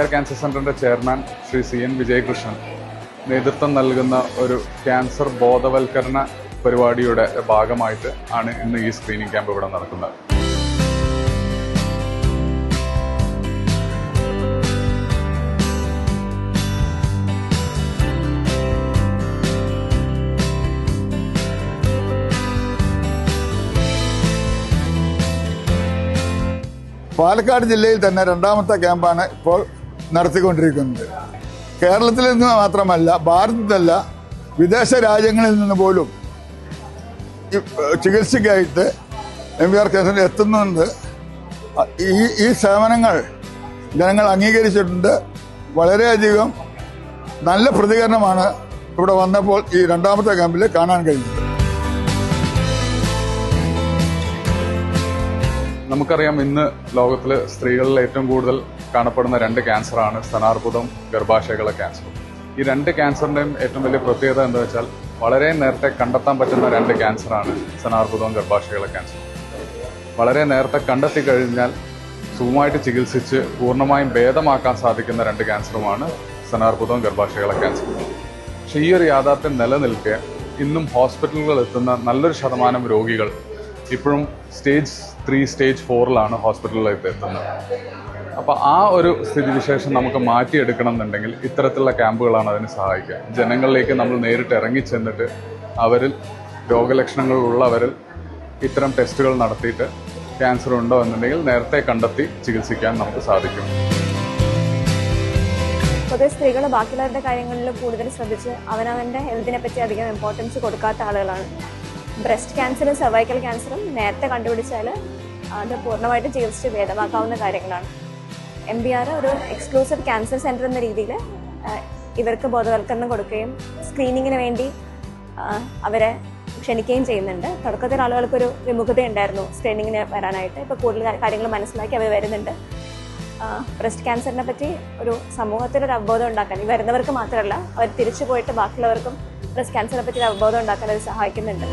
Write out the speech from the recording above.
R cancer സെന്ററിന്റെ chairman Shri C N Vijayakrishnan നേതൃത്വം നൽകുന്ന ഒരു ക്യാൻസർ ബോധവൽക്കരണ പരിപാടിയുടെ ഭാഗമായിട്ട് ആണ് ഇന്ന് ഈ സ്ക്രീനിങ് ക്യാമ്പ് ഇവിടെ നടക്കുന്നത്. പാലക്കാട് ജില്ലയിൽ തന്നെ രണ്ടാമത്തെ ക്യാമ്പാണ് ഇപ്പോൾ നടത്തിക്കൊണ്ടിരിക്കുന്നത്. കേരളത്തിൽ നിന്ന് മാത്രമല്ല ഭാരതത്തിലല്ല വിദേശ രാജ്യങ്ങളിൽ നിന്ന് പോലും ചികിത്സയ്ക്കായിട്ട് എം വി ആർ കേന്ദ്രത്തിൽ എത്തുന്നുണ്ട്. ഈ ഈ സേവനങ്ങൾ ജനങ്ങൾ അംഗീകരിച്ചിട്ടുണ്ട്. വളരെയധികം നല്ല പ്രതികരണമാണ് ഇവിടെ വന്നപ്പോൾ ഈ രണ്ടാമത്തെ ക്യാമ്പിൽ കാണാൻ കഴിഞ്ഞത്. നമുക്കറിയാം ഇന്ന് ലോകത്തിൽ സ്ത്രീകളിൽ ഏറ്റവും കൂടുതൽ കാണപ്പെടുന്ന രണ്ട് ക്യാൻസറാണ് സ്തനാർബുദം ഗർഭാശയകള ക്യാൻസറും. ഈ രണ്ട് ക്യാൻസറിന്റെയും ഏറ്റവും വലിയ പ്രത്യേകത എന്താ വെച്ചാൽ വളരെ നേരത്തെ കണ്ടെത്താൻ പറ്റുന്ന രണ്ട് ക്യാൻസറാണ് സ്തനാർബുദവും ഗർഭാശയകള ക്യാൻസറും. വളരെ നേരത്തെ കണ്ടെത്തി കഴിഞ്ഞാൽ സുഖമായിട്ട് ചികിത്സിച്ച് പൂർണമായും ഭേദമാക്കാൻ സാധിക്കുന്ന രണ്ട് ക്യാൻസറുമാണ് സ്തനാർബുദവും ഗർഭാശയകള ക്യാൻസറും. പക്ഷേ ഈ ഒരു യാഥാർത്ഥ്യം നിലനിൽക്കെ ഇന്നും ഹോസ്പിറ്റലുകളിൽ എത്തുന്ന നല്ലൊരു ശതമാനം രോഗികൾ ഇപ്പോഴും സ്റ്റേജ് ത്രീ സ്റ്റേജ് ഫോറിലാണ് ഹോസ്പിറ്റലിലേക്ക് എത്തുന്നത്. അപ്പോൾ ആ ഒരു സ്ഥിതിവിശേഷം നമുക്ക് മാറ്റിയെടുക്കണം എന്നുണ്ടെങ്കിൽ ഇത്തരത്തിലുള്ള ക്യാമ്പുകളാണ് അതിന് സഹായിക്കുക. ജനങ്ങളിലേക്ക് നമ്മൾ നേരിട്ട് ഇറങ്ങി ചെന്നിട്ട് അവരിൽ രോഗലക്ഷണങ്ങൾ ഉള്ളവരിൽ ഇത്തരം ടെസ്റ്റുകൾ നടത്തിയിട്ട് ക്യാൻസർ ഉണ്ടോ എന്നുണ്ടെങ്കിൽ നേരത്തെ കണ്ടെത്തി ചികിത്സിക്കാൻ നമുക്ക് സാധിക്കും. പൊതുവെ സ്ത്രീകൾ ബാക്കിയുള്ളവരുടെ കാര്യങ്ങളിൽ കൂടുതൽ ശ്രദ്ധിച്ച് അവനവന്റെ ഹെൽത്തിനെ പറ്റി അധികം ഇമ്പോർട്ടൻസ് കൊടുക്കാത്ത ആളുകളാണ്. ബ്രസ്റ്റ് ക്യാൻസറും സെർവൈക്കൽ ക്യാൻസറും നേരത്തെ കണ്ടുപിടിച്ചാൽ അത് പൂർണമായിട്ട് ചികിത്സിച്ച് ഭേദമാക്കാവുന്ന കാര്യങ്ങളാണ്. എം ബി ആർ ഒരു എക്സ്ക്ലൂസീവ് ക്യാൻസർ സെന്റർ എന്ന രീതിയിൽ ഇവർക്ക് ബോധവൽക്കരണം കൊടുക്കുകയും സ്ക്രീനിങ്ങിന് വേണ്ടി അവരെ ക്ഷണിക്കുകയും ചെയ്യുന്നുണ്ട്. തുടക്കത്തിൽ ആളുകൾക്കൊരു വിമുഖത ഉണ്ടായിരുന്നു സ്ക്രീനിങ്ങിന് വരാനായിട്ട്. ഇപ്പോൾ കൂടുതൽ കാര്യങ്ങൾ മനസ്സിലാക്കി അവർ വരുന്നുണ്ട്. ബ്രസ്റ്റ് ക്യാൻസറിനെ പറ്റി ഒരു സമൂഹത്തിലൊരു അവബോധം ഉണ്ടാക്കാൻ ഈ വരുന്നവർക്ക് മാത്രമല്ല അവർ തിരിച്ചു പോയിട്ട് ബാക്കിയുള്ളവർക്കും ബ്രസ്റ്റ് ക്യാൻസറിനെ പറ്റി ഒരു അവബോധം ഉണ്ടാക്കാൻ അത് സഹായിക്കുന്നുണ്ട്.